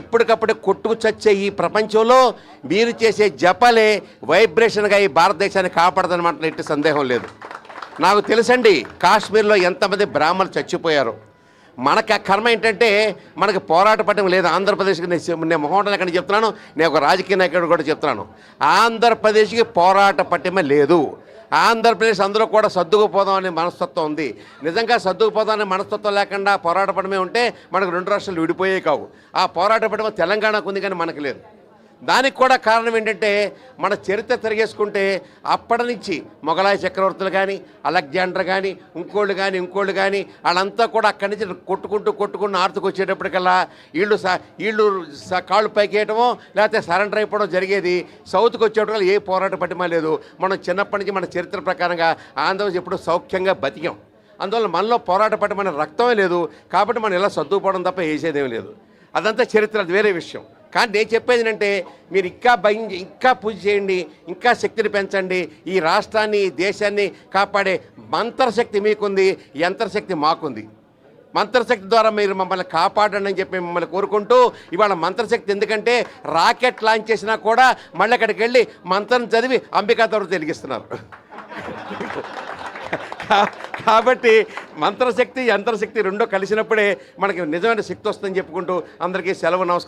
ఎప్పటికప్పుడు కొట్టుకు చచ్చే ఈ ప్రపంచంలో మీరు చేసే జపలే వైబ్రేషన్గా ఈ భారతదేశాన్ని కాపాడదన్నమాట ఎట్టి సందేహం లేదు. నాకు తెలుసండి కాశ్మీర్లో ఎంతమంది బ్రాహ్మణులు చచ్చిపోయారు. మనకి ఆ కర్మ ఏంటంటే మనకి పోరాట పట్టం లేదు. ఆంధ్రప్రదేశ్కి నేను నేను మొహం ఎక్కడ చెప్తున్నాను నేను ఒక రాజకీయ నాయకుడు కూడా చెప్తున్నాను. ఆంధ్రప్రదేశ్కి పోరాట పట్టమే లేదు. ఆంధ్రప్రదేశ్ అందరూ కూడా సర్దుకుపోదాం అనే మనస్తత్వం ఉంది. నిజంగా సర్దుకుపోదాం అనే మనస్తత్వం లేకుండా పోరాటపడమే ఉంటే మనకు రెండు రాష్ట్రాలు విడిపోయే కావు. ఆ పోరాటపడమే తెలంగాణకు ఉంది కానీ మనకు లేదు. దానికి కూడా కారణం ఏంటంటే మన చరిత్ర తిరిగేసుకుంటే అప్పటి నుంచి మొఘలాయ చక్రవర్తులు కానీ అలెగ్జాండర్ కానీ ఇంకోళ్ళు కానీ ఇంకోళ్ళు కానీ వాళ్ళంతా కూడా అక్కడి నుంచి కొట్టుకుంటూ కొట్టుకుంటూ ఆర్తుకు వచ్చేటప్పటికల్లా వీళ్ళు స వీళ్ళు స- కాళ్ళు పైకేయటమో లేకపోతే సరెండర్ అయిపోవడం జరిగేది. సౌత్కి వచ్చేటప్పుడు ఏ పోరాట పట్టిమా లేదు. మనం చిన్నప్పటి నుంచి మన చరిత్ర ప్రకారంగా ఆంధ్రప్రదేశ్ ఎప్పుడు సౌఖ్యంగా బతికాం. అందువల్ల మనలో పోరాట పట్టమనే రక్తమే లేదు. కాబట్టి మనం ఇలా సర్దుకుపోవడం తప్ప వేసేదేమీ లేదు. అదంతా చరిత్ర అది వేరే విషయం. కానీ నేను చెప్పేది ఏంటంటే మీరు ఇంకా భయం ఇంకా పూజ చేయండి ఇంకా శక్తిని పెంచండి ఈ రాష్ట్రాన్ని ఈ దేశాన్ని కాపాడే మంత్రశక్తి మీకుంది యంత్రశక్తి మాకుంది. మంత్రశక్తి ద్వారా మీరు మమ్మల్ని కాపాడండి అని చెప్పి మిమ్మల్ని కోరుకుంటూ ఇవాళ మంత్రశక్తి ఎందుకంటే రాకెట్ లాంచ్ చేసినా కూడా మళ్ళీ అక్కడికి వెళ్ళి మంత్రం చదివి అంబికా తరపు తెలిగిస్తున్నారు కాబట్టి మంత్రశక్తి యంత్రశక్తి రెండో కలిసినప్పుడే మనకి నిజమైన శక్తి వస్తుందని చెప్పుకుంటూ అందరికీ సెలవు నమస్కారం.